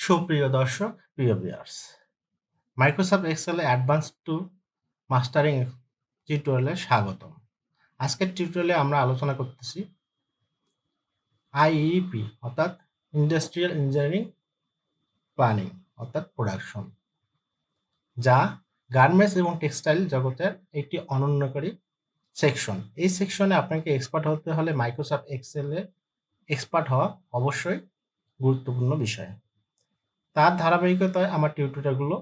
সুপ্রিয় দর্শক, প্রিয় ভিউয়ার্স, মাইক্রোসফট এক্সেলে অ্যাডভান্স টু মাস্টারিং টিউটোরিয়ালে স্বাগতম। আজকের টিউটোরিয়ালে আমরা আলোচনা করতেছি আইইপি অর্থাৎ ইন্ডাস্ট্রিয়াল ইঞ্জিনিয়ারিং প্ল্যানিং অর্থাৎ প্রোডাকশন যা গার্মেন্টস এবং টেক্সটাইল জগতের একটি অনন্যকারী সেকশন এই সেকশনে আপনাকে এক্সপার্ট হতে হলে মাইক্রোসফট এক্সেলে এক্সপার্ট হওয়া অবশ্যই গুরুত্বপূর্ণ বিষয় তার ধারাবাহিকতায় আমার টিউটোরিয়ালগুলো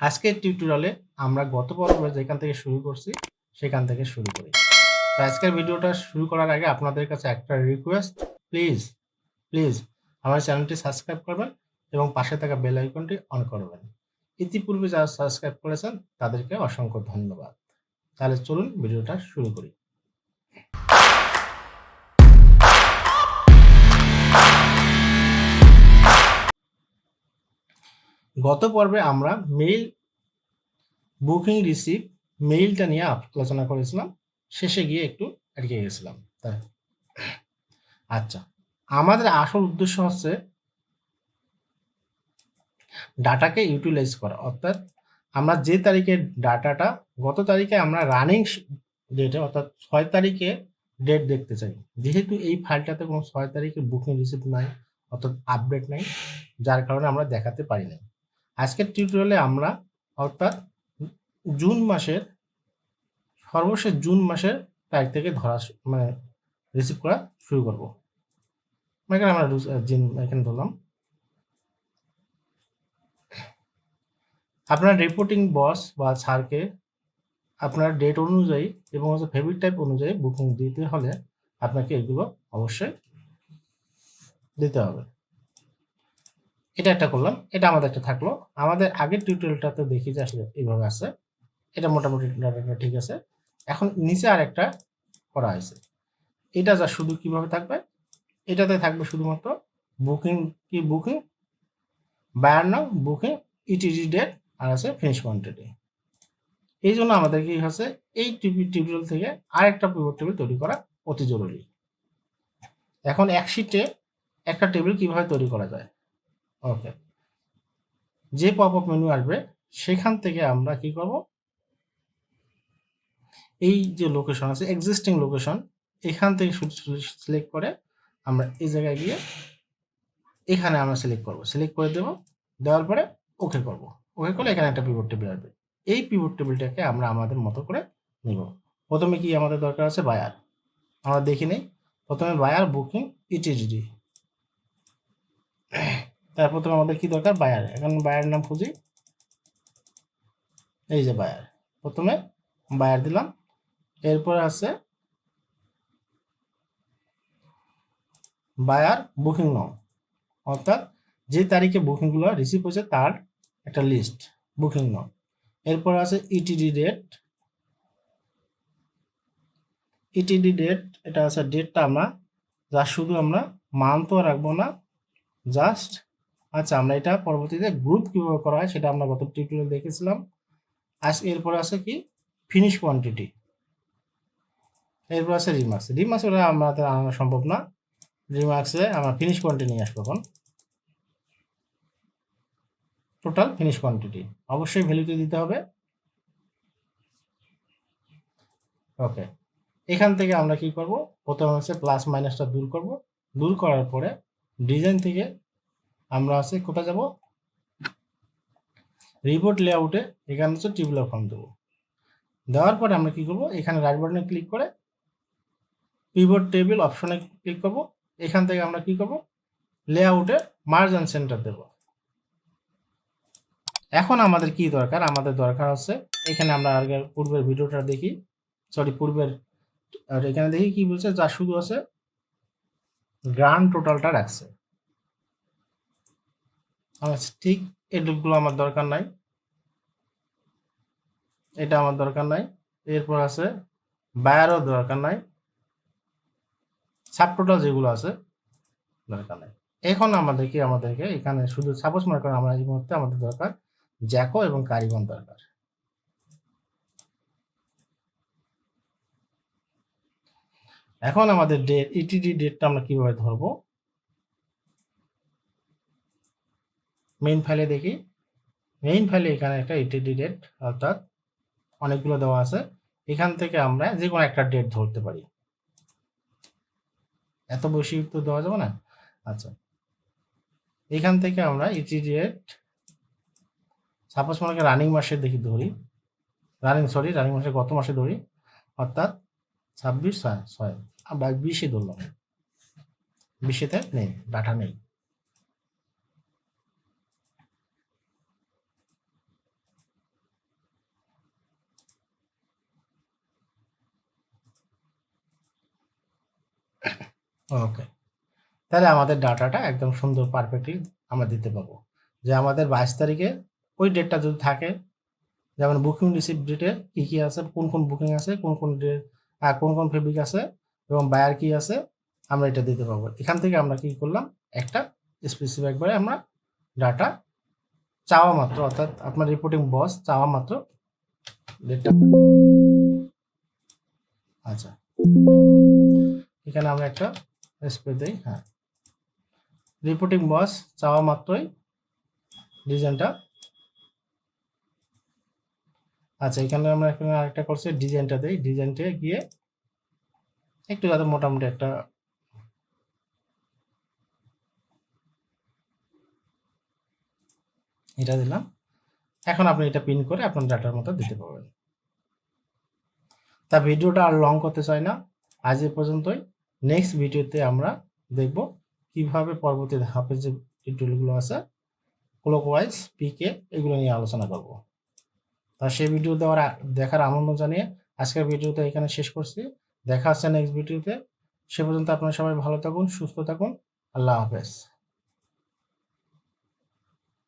আজকের টিউটোরিয়ালে আমরা গত পর্বে যেখান থেকে শুরু করছি, সেখান থেকে শুরু করি। তো আজকের ভিডিওটা শুরু করার আগে আপনাদের কাছে একটা রিকোয়েস্ট প্লিজ প্লিজ আমার চ্যানেলটি সাবস্ক্রাইব করবেন এবং পাশে থাকা বেল আইকনটি অন করবেন। ইতিপূর্বে যারা সাবস্ক্রাইব করেছেন, তাদেরকে অসংখ্য ধন্যবাদ। তাহলে চলুন ভিডিওটা শুরু করি। গত পর্বে আমরা মেইল বুকিং রিসিভ মেইলটা নিয়ে আলোচনা করেছিলাম। শেষে গিয়ে একটু আটকে গেছিলাম। তাই আচ্ছা আমাদের আসল উদ্দেশ্য হচ্ছে ডাটাকে ইউটিলাইজ করা। অর্থাৎ আমরা যে তারিখে ডাটাটা, গত তারিখে আমরা রানিং ডেটে অর্থাৎ ছয় তারিখে ডেট দেখতে চাই। যেহেতু এই ফাইলটাতে কোনো ছয় তারিখে বুকিং রিসিভ নাই, অর্থাৎ আপডেট নাই, যার কারণে আমরা দেখাতে পারি না আজকের টিউটোরিয়ালে আমরা অর্থাৎ জুন মাসের, সর্বশেষ জুন মাসের তারিখ থেকে ধরা মানে রিসিভ করা শুরু করব। এখানে আমরা এখানে ধরলাম। আপনার রিপোর্টিং বস বা স্যারকে আপনার ডেট অনুযায়ী এবং হচ্ছে ফেব্রিক টাইপ অনুযায়ী বুকিং দিতে হলে আপনাকে এগুলো অবশ্যই দিতে হবে। এটা একটা করলাম, এটা আমাদের একটা থাকল। আমাদের আগের টিউটোরিয়ালটাতে দেখি যে আসলে এইভাবে আছে। এটা মোটামুটি ঠিক আছে। এখন নিচে আর একটা করা হয়েছে। এটা যা শুধু কীভাবে থাকবে? এটাতে থাকবে শুধুমাত্র বুকিং কি বুকিং বায়ার নাম বুকিং ইটিডি ডেট আর আছে ফিনিশ কোয়ান্টিটি এই জন্য আমাদের কি হচ্ছে এই টিউটোরিয়াল থেকে আরেকটা পিভট টেবিল তৈরি করা অতি জরুরি। এখন এক শিটে একটা টেবিল কীভাবে তৈরি করা যায়? ওকে যে পপ আপ মেনু আসবে, সেখান থেকে আমরা কি করব? এই যে লোকেশন আছে এক্সিস্টিং লোকেশন এখান থেকে সিলেক্ট করে আমরা এই জায়গায় গিয়ে এখানে আমরা সিলেক্ট করব। সিলেক্ট করে দেব, দেওয়ার পরে ওকে করব। ওকে করলে এখানে একটা পিভট টেবিল আসবে। এই পিভট টেবিলটাকে আমরা আমাদের মতো করে নিব। প্রথমে কি আমাদের দরকার আছে? বায়ার আমরা দেখি নেই। প্রথমে বায়ার বুকিং ইটিডিডি তার প্রথমে আমাদের কি দরকার? বায়ার এখন বায়ার নাম খুঁজি। এই যে বায়ার প্রথমে বায়ার দিলাম। এরপরে আছে বায়ার বুকিং নং অর্থাৎ যে তারিখে বুকিংগুলো রিসিভ হয়েছে, তার একটা লিস্ট বুকিং নং এরপর আছে ইটিডি ডেট ইটিডি ডেট এটা আছে ডেটটা আমরা, যা শুধু আমরা মান্থও রাখব না জাস্ট আচ্ছা আমরা এটা পরবর্তীতে গ্রুপ কীভাবে করা হয় সেটা আমরা গত টিউটোরিয়াল দেখেছিলাম। আজ এরপর আছে কি? ফিনিশ কোয়ান্টিটি এরপর আছে রিমার্কস রিমার্কস ওটা আমাদের আনানো সম্ভব না। রিমার্কসে আমরা ফিনিশ কোয়ান্টিটি নিয়ে আসব এখন। টোটাল ফিনিশ কোয়ান্টিটি অবশ্যই ভ্যালুতে দিতে হবে। ওকে এখান থেকে আমরা কি করব? প্রথমে হচ্ছে প্লাস মাইনাসটা দূর করব। দূর করার পরে ডিজাইন থেকে আমরা আছে, কোথায় যাব? রিপোর্ট লেআউটে এখানে হচ্ছে টিউবুলার ফর্ম দেবো। দেওয়ার পরে আমরা কি করব? এখানে রাইট বাটনে ক্লিক করে পিভট টেবিল অপশনে ক্লিক করব। এখান থেকে আমরা কি করব? লেআউটে মার্জান সেন্টার দেব। এখন আমাদের কি দরকার? আমাদের দরকার হচ্ছে, এখানে আমরা আগের পূর্বের ভিডিওটা দেখি সরি পূর্বের, আর এখানে দেখি কি বলছে? যা শুধু আছে গ্রান্ড টোটালটা রাখছে। আচ্ছা ঠিক এটুকগুলো আমার দরকার নাই। এটা আমার দরকার নাই। এরপর আছে বায়ারও দরকার নাই। সাব টোটাল যেগুলো আছে, দরকার নাই। এখন আমাদেরকে আমাদেরকে এখানে শুধু সাপোজ মনে করেন আমরা এই মুহূর্তে আমাদের দরকার জ্যাকো এবং কারিগন দরকার। এখন আমাদের ডেট ইটিডি ডেটটা আমরা কীভাবে ধরবো? মেইন ফাইলে দেখি। মেইন ফাইলে এখানে একটা ইটিডি ডেট অর্থাৎ অনেকগুলো দেওয়া আছে। এখান থেকে আমরা যে কোনো একটা ডেট ধরতে পারি। এত বেশি তো দেওয়া যাবে না? আচ্ছা। এখান থেকে আমরা ইটি ডেট সাপোজ মনে রানিং মাসে দেখি ধরি। রানিং সরি রানিং মাসে গত মাসে ধরি। অর্থাৎ ছাব্বিশ, ছয় ছয়। আমরা বিশে ধরলাম। বিশেতে নেই ডাটা নেই। ওকে তাহলে আমাদের ডাটাটা একদম সুন্দর পারফেক্টলি আমরা দিতে পারব। যে আমাদের বাইশ তারিখে ওই ডেটটা যদি থাকে, যেমন বুকিং রিসিভ ডেটে কী কী আছে, কোন কোন বুকিং আছে, কোন কোন ডেট কোন কোন ফেব্রিক আছে এবং বায়ার কি আছে, আমরা এটা দিতে পারব। এখান থেকে আমরা কি করলাম, একটা স্পেসিফিক একবারে আমরা ডাটা চাওয়া মাত্র, অর্থাৎ আপনার রিপোর্টিং বস চাওয়া মাত্র ডেটটা আচ্ছা। এখানে আমরা একটা স্পেস দিই হ্যাঁ। রিপোর্টিং বস, চাওয়া মাত্রই ডিজাইনটা। আচ্ছা এখানে আমরা এখানে আরেকটা করছি, ডিজাইনটা দিই। ডিজাইনটা গিয়ে একটু যাতে মোটামুটি একটা এটা দিলাম। এখন আপনি এটা পিন করে আপনার ডাটার মতো দিতে পারবেন। তা ভিডিওটা আর লং করতে চাই না। আজ এ পর্যন্তই। নেক্সট ভিডিওতে আমরা দেখব কীভাবে পরবর্তী হাফে যে টিউটোরিয়ালগুলো আছে ক্লকওয়াইজ পিকে এগুলো নিয়ে আলোচনা করব। তা সেই ভিডিও দেওয়ার দেখার আনন্দ জানিয়ে আজকের ভিডিওতে এখানে শেষ করছি। দেখা হচ্ছে নেক্সট ভিডিওতে সে পর্যন্ত আপনারা সবাই ভালো থাকুন, সুস্থ থাকুন। আল্লাহ হাফেজ।